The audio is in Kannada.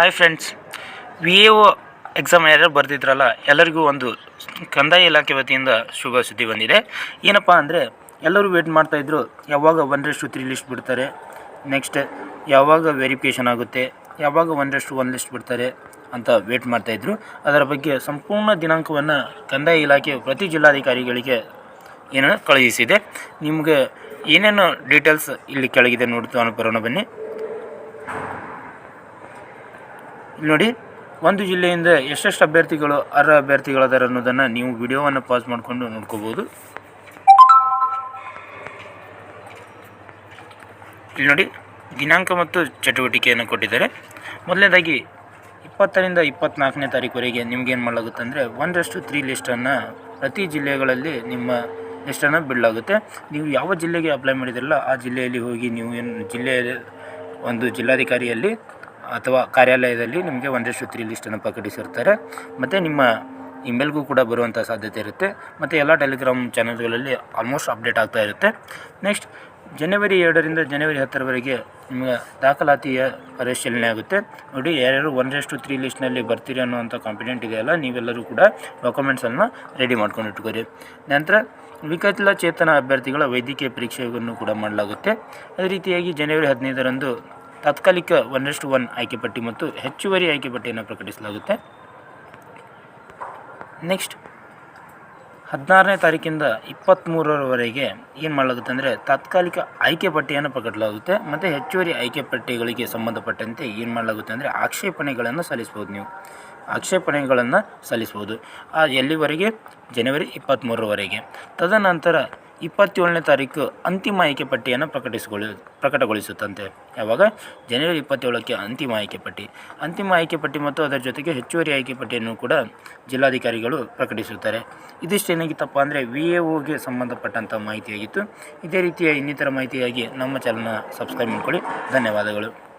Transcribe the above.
Hi friends V A O exam ಯಾರ್ಯಾರು ಬರ್ತಿದ್ರಲ್ಲ ಎಲ್ಲರಿಗೂ ಒಂದು ಕಂದಾಯ ಇಲಾಖೆ ವತಿಯಿಂದ ಶುಭ ಸುದ್ದಿ ಬಂದಿದೆ. ಏನಪ್ಪ ಅಂದರೆ, ಎಲ್ಲರೂ ವೇಟ್ ಮಾಡ್ತಾಯಿದ್ರು ಯಾವಾಗ ಒನ್ ರೆಸ್ಟ್ ತ್ರೀ ಲಿಸ್ಟ್ ಬಿಡ್ತಾರೆ ನೆಕ್ಸ್ಟ್ ಯಾವಾಗ ವೆರಿಫಿಕೇಷನ್ ಆಗುತ್ತೆ, ಯಾವಾಗ ಒನ್ ರೆಸ್ಟ್ ಒನ್ ಲಿಸ್ಟ್ ಬಿಡ್ತಾರೆ ಅಂತ ವೇಟ್ ಮಾಡ್ತಾಯಿದ್ರು ಅದರ ಬಗ್ಗೆ ಸಂಪೂರ್ಣ ದಿನಾಂಕವನ್ನು ಕಂದಾಯ ಇಲಾಖೆ ಪ್ರತಿ ಜಿಲ್ಲಾಧಿಕಾರಿಗಳಿಗೆ ಏನು ಕಳುಹಿಸಿದೆ. ನಿಮಗೆ ಏನೇನು ಡೀಟೇಲ್ಸ್ ಇಲ್ಲಿ ಕೆಳಗಿದೆ ನೋಡ್ತಾ ಬರೋಣ ಬನ್ನಿ. ನೋಡಿ, ಒಂದು ಜಿಲ್ಲೆಯಿಂದ ಎಷ್ಟೆಷ್ಟು ಅಭ್ಯರ್ಥಿಗಳು, ಅರ್ಹ ಅಭ್ಯರ್ಥಿಗಳಾದಾರೆ ಅನ್ನೋದನ್ನು ನೀವು ವಿಡಿಯೋವನ್ನು ಪಾಸ್ ಮಾಡಿಕೊಂಡು ನೋಡ್ಕೋಬೋದು. ಇಲ್ಲಿ ನೋಡಿ, ದಿನಾಂಕ ಮತ್ತು ಚಟುವಟಿಕೆಯನ್ನು ಕೊಟ್ಟಿದ್ದಾರೆ. ಮೊದಲನೇದಾಗಿ, ಇಪ್ಪತ್ತರಿಂದ ಇಪ್ಪತ್ತ್ನಾಲ್ಕನೇ ತಾರೀಕುವರೆಗೆ ನಿಮ್ಗೇನು ಮಾಡಲಾಗುತ್ತೆ ಅಂದರೆ ಒಂದಷ್ಟು ತ್ರೀ ಲಿಸ್ಟನ್ನು ಪ್ರತಿ ಜಿಲ್ಲೆಗಳಲ್ಲಿ ನಿಮ್ಮ ಲಿಸ್ಟನ್ನು ಬಿಡಲಾಗುತ್ತೆ ನೀವು ಯಾವ ಜಿಲ್ಲೆಗೆ ಅಪ್ಲೈ ಮಾಡಿದಿರಲ್ಲ, ಆ ಜಿಲ್ಲೆಯಲ್ಲಿ ಹೋಗಿ ನೀವು ಏನು ಜಿಲ್ಲೆಯಲ್ಲಿ ಒಂದು ಜಿಲ್ಲಾಧಿಕಾರಿಯಲ್ಲಿ ಅಥವಾ ಕಾರ್ಯಾಲಯದಲ್ಲಿ ನಿಮಗೆ ಒಂದಷ್ಟು ತ್ರೀ ಲಿಸ್ಟನ್ನು ಪ್ರಕಟಿಸಿರ್ತಾರೆ. ಮತ್ತು ನಿಮ್ಮ ಇಮೇಲ್ಗೂ ಕೂಡ ಬರುವಂಥ ಸಾಧ್ಯತೆ ಇರುತ್ತೆ. ಮತ್ತು ಎಲ್ಲ ಟೆಲಿಗ್ರಾಮ್ ಚಾನಲ್ಗಳಲ್ಲಿ ಆಲ್ಮೋಸ್ಟ್ ಅಪ್ಡೇಟ್ ಆಗ್ತಾ ಇರುತ್ತೆ. ನೆಕ್ಸ್ಟ್ ಜನವರಿ ಎರಡರಿಂದ ಜನವರಿ ಹತ್ತರವರೆಗೆ ನಿಮಗೆ ದಾಖಲಾತಿಯ ಪರಿಶೀಲನೆ ಆಗುತ್ತೆ. ನೋಡಿ, ಯಾರ್ಯಾರು ಒಂದಷ್ಟು ತ್ರೀ ಲಿಸ್ಟ್ನಲ್ಲಿ ಬರ್ತೀರಿ ಅನ್ನೋವಂಥ ಕಾಂಪಿಡೆಂಟ್ ಇದೆಯಲ್ಲ, ನೀವೆಲ್ಲರೂ ಕೂಡ ಡಾಕ್ಯುಮೆಂಟ್ಸನ್ನು ರೆಡಿ ಮಾಡ್ಕೊಂಡು ಇಟ್ಕೋರಿ ನಂತರ ವಿಕಲಚೇತನ ಅಭ್ಯರ್ಥಿಗಳ ವೈದ್ಯಕೀಯ ಪರೀಕ್ಷೆಯನ್ನು ಕೂಡ ಮಾಡಲಾಗುತ್ತೆ. ಅದೇ ರೀತಿಯಾಗಿ ಜನವರಿ ಹದಿನೈದರಂದು ತಾತ್ಕಾಲಿಕ ಒಂದಷ್ಟು ಒನ್ ಆಯ್ಕೆ ಪಟ್ಟಿ ಮತ್ತು ಹೆಚ್ಚುವರಿ ಆಯ್ಕೆ ಪಟ್ಟಿಯನ್ನು ಪ್ರಕಟಿಸಲಾಗುತ್ತೆ. ನೆಕ್ಸ್ಟ್ ಹದಿನಾರನೇ ತಾರೀಕಿಂದ ಇಪ್ಪತ್ತ್ಮೂರರವರೆಗೆ ಏನು ಮಾಡಲಾಗುತ್ತೆ ಅಂದರೆ ತಾತ್ಕಾಲಿಕ ಆಯ್ಕೆ ಪಟ್ಟಿಯನ್ನು ಪ್ರಕಟಲಾಗುತ್ತೆ ಮತ್ತು ಹೆಚ್ಚುವರಿ ಆಯ್ಕೆ ಪಟ್ಟಿಗಳಿಗೆ ಸಂಬಂಧಪಟ್ಟಂತೆ ಏನು ಮಾಡಲಾಗುತ್ತೆ ಅಂದರೆ ಆಕ್ಷೇಪಣೆಗಳನ್ನು ಸಲ್ಲಿಸ್ಬೋದು ನೀವು. ಆಕ್ಷೇಪಣೆಗಳನ್ನು ಸಲ್ಲಿಸ್ಬೋದು. ಆ ಎಲ್ಲಿವರೆಗೆ? ಜನವರಿ ಇಪ್ಪತ್ತ್ಮೂರರವರೆಗೆ ತದನಂತರ ಇಪ್ಪತ್ತೇಳನೇ ತಾರೀಕು ಅಂತಿಮ ಆಯ್ಕೆ ಪಟ್ಟಿಯನ್ನು ಪ್ರಕಟಿಸಿಕೊಳ್ಳಿ ಪ್ರಕಟಗೊಳಿಸುತ್ತಂತೆ. ಯಾವಾಗ? ಜನವರಿ ಇಪ್ಪತ್ತೇಳಕ್ಕೆ ಅಂತಿಮ ಆಯ್ಕೆ ಪಟ್ಟಿ. ಅಂತಿಮ ಆಯ್ಕೆ ಪಟ್ಟಿ ಮತ್ತು ಅದರ ಜೊತೆಗೆ ಹೆಚ್ಚುವರಿ ಆಯ್ಕೆ ಪಟ್ಟಿಯನ್ನು ಕೂಡ ಜಿಲ್ಲಾಧಿಕಾರಿಗಳು ಪ್ರಕಟಿಸುತ್ತಾರೆ. ಇದಿಷ್ಟು ಏನಾಗಿತ್ತಪ್ಪ ಅಂದರೆ ವಿ ಎ ಒಗೆ ಸಂಬಂಧಪಟ್ಟಂಥ ಮಾಹಿತಿಯಾಗಿತ್ತು. ಇದೇ ರೀತಿಯ ಇನ್ನಿತರ ಮಾಹಿತಿಯಾಗಿ ನಮ್ಮ ಚಾನಲ್ನ ಸಬ್ಸ್ಕ್ರೈಬ್ ಮಾಡಿಕೊಳ್ಳಿ. ಧನ್ಯವಾದಗಳು.